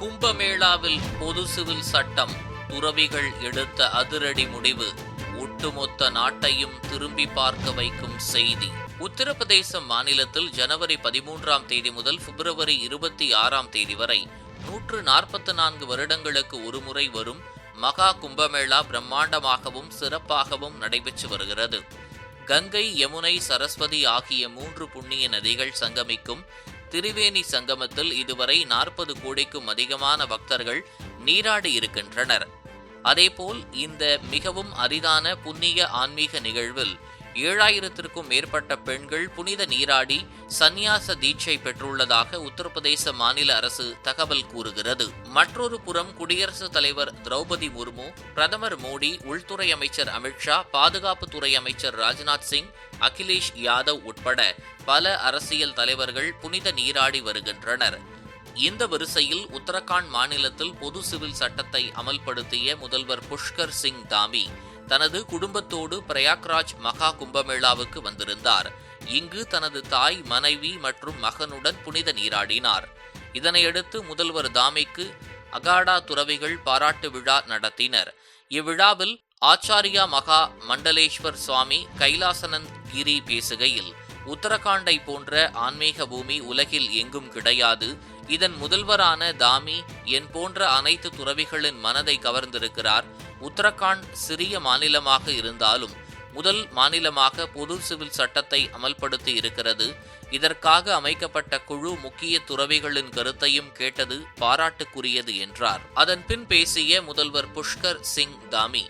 கும்பமேளாவில் பொது சிவில் சட்டம் துறவிகள் எடுத்த அதிரடி முடிவு ஒட்டுமொத்த நாட்டையும் திரும்பி பார்க்க வைக்கும் செய்தி. உத்தரப்பிரதேச மாநிலத்தில் ஜனவரி பதிமூன்றாம் தேதி முதல் பிப்ரவரி இருபத்தி ஆறாம் தேதி வரை நூற்று நாற்பத்தி நான்கு வருடங்களுக்கு ஒருமுறை வரும் மகா கும்பமேளா பிரம்மாண்டமாகவும் சிறப்பாகவும் நடைபெற்று வருகிறது. கங்கை யமுனை சரஸ்வதி ஆகிய மூன்று புண்ணிய நதிகள் சங்கமிக்கும் திரிவேணி சங்கமத்தில் இதுவரை நாற்பது கோடிக்கும் அதிகமான பக்தர்கள் நீராடி இருக்கின்றனர். அதேபோல் இந்த மிகவும் அரிதான புண்ணிய ஆன்மீக நிகழ்வில் ஏழாயிரத்திற்கும் மேற்பட்ட பெண்கள் புனித நீராடி சந்நியாச தீட்சை பெற்றுள்ளதாக உத்தரப்பிரதேச மாநில அரசு தகவல் கூறுகிறது. மற்றொரு புறம் குடியரசுத் தலைவர் திரௌபதி முர்மு பிரதமர் மோடி உள்துறை அமைச்சர் அமித்ஷா பாதுகாப்புத்துறை அமைச்சர் ராஜ்நாத் சிங் அகிலேஷ் யாதவ் உட்பட பல அரசியல் தலைவர்கள் புனித நீராடி வருகின்றனர். இந்த வரிசையில் உத்தரகாண்ட் மாநிலத்தில் பொது சிவில் சட்டத்தை அமல்படுத்திய முதல்வர் புஷ்கர் சிங் தாமி தனது குடும்பத்தோடு பிரயாக்ராஜ் மகா கும்பமேளாவுக்கு வந்திருந்தார். இங்கு தனது தாய் மனைவி மற்றும் மகனுடன் புனித நீராடினார். இதனையடுத்து முதல்வர் தாமிக்கு அகாடா துறவிகள் பாராட்டு விழா நடத்தினர். இவ்விழாவில் ஆச்சாரியா மகா மண்டலேஸ்வர் சுவாமி கைலாசனந்த் கிரி பேசுகையில் உத்தரகாண்டை போன்ற ஆன்மீக பூமி உலகில் எங்கும் கிடையாது. இதன் முதல்வரான தாமி என் போன்ற அனைத்து துறவிகளின் மனதை கவர்ந்திருக்கிறார். உத்தரகாண்ட் சிறிய மாநிலமாக இருந்தாலும் முதல் மாநிலமாக பொது சிவில் சட்டத்தை அமல்படுத்தி இருக்கிறது. இதற்காக அமைக்கப்பட்ட குழு முக்கிய துறவிகளின் கருத்தையும் கேட்டது பாராட்டுக்குரியது என்றார். அதன் பின் பேசிய முதல்வர் புஷ்கர் சிங் தாமி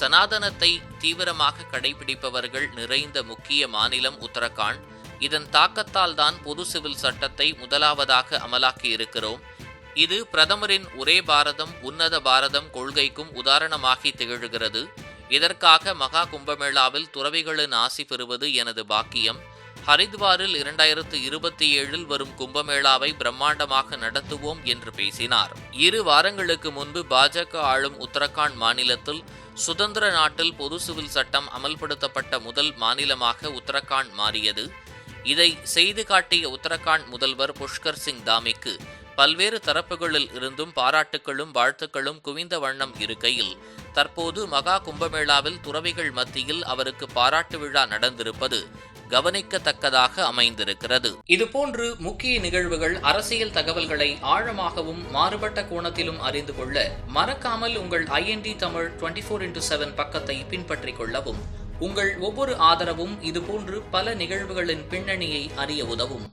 சனாதனத்தை தீவிரமாக கடைபிடிப்பவர்கள் நிறைந்த முக்கிய மாநிலம் உத்தரகாண்ட். இதன் தாக்கத்தால் தான் பொது சிவில் சட்டத்தை முதலாவதாக அமலாக்கி இருக்கிறோம். இது பிரதமரின் ஒரே பாரதம் உன்னத பாரதம் கொள்கைக்கும் உதாரணமாகி திகழ்கிறது. இதற்காக மகா கும்பமேளாவில் துறவிகளின் ஆசி பெறுவது எனது பாக்கியம். ஹரித்வாரில் இரண்டாயிரத்து இருபத்தி ஏழில் வரும் கும்பமேளாவை பிரம்மாண்டமாக நடத்துவோம் என்று பேசினார். இரு வாரங்களுக்கு முன்பு பாஜக ஆளும் உத்தரகாண்ட் மாநிலத்தில் சுதந்திர நாட்டில் பொது சிவில் சட்டம் அமல்படுத்தப்பட்ட முதல் மாநிலமாக உத்தரகாண்ட் மாறியது. இதை செய்து காட்டிய உத்தரகாண்ட் முதல்வர் புஷ்கர் சிங் தாமிக்கு பல்வேறு தரப்புகளில் இருந்தும் பாராட்டுகளும் வாழ்த்துக்களும் குவிந்த வண்ணம் இருக்கையில் தற்போது மகா கும்பமேளாவில் துறவிகள் மத்தியில் அவருக்கு பாராட்டு விழா நடந்திருப்பது கவனிக்கத்தக்கதாக அமைந்திருக்கிறது. இதுபோன்று முக்கிய நிகழ்வுகள் அரசியல் தகவல்களை ஆழமாகவும் மாறுபட்ட கோணத்திலும் அறிந்து கொள்ள மறக்காமல் உங்கள் IND Tamil twenty four into seven பக்கத்தை பின்பற்றிக் கொள்ளவும் உங்கள் ஒவ்வொரு ஆதரவும் இதுபோன்று பல நிகழ்வுகளின் பின்னணியை அறிய உதவும்.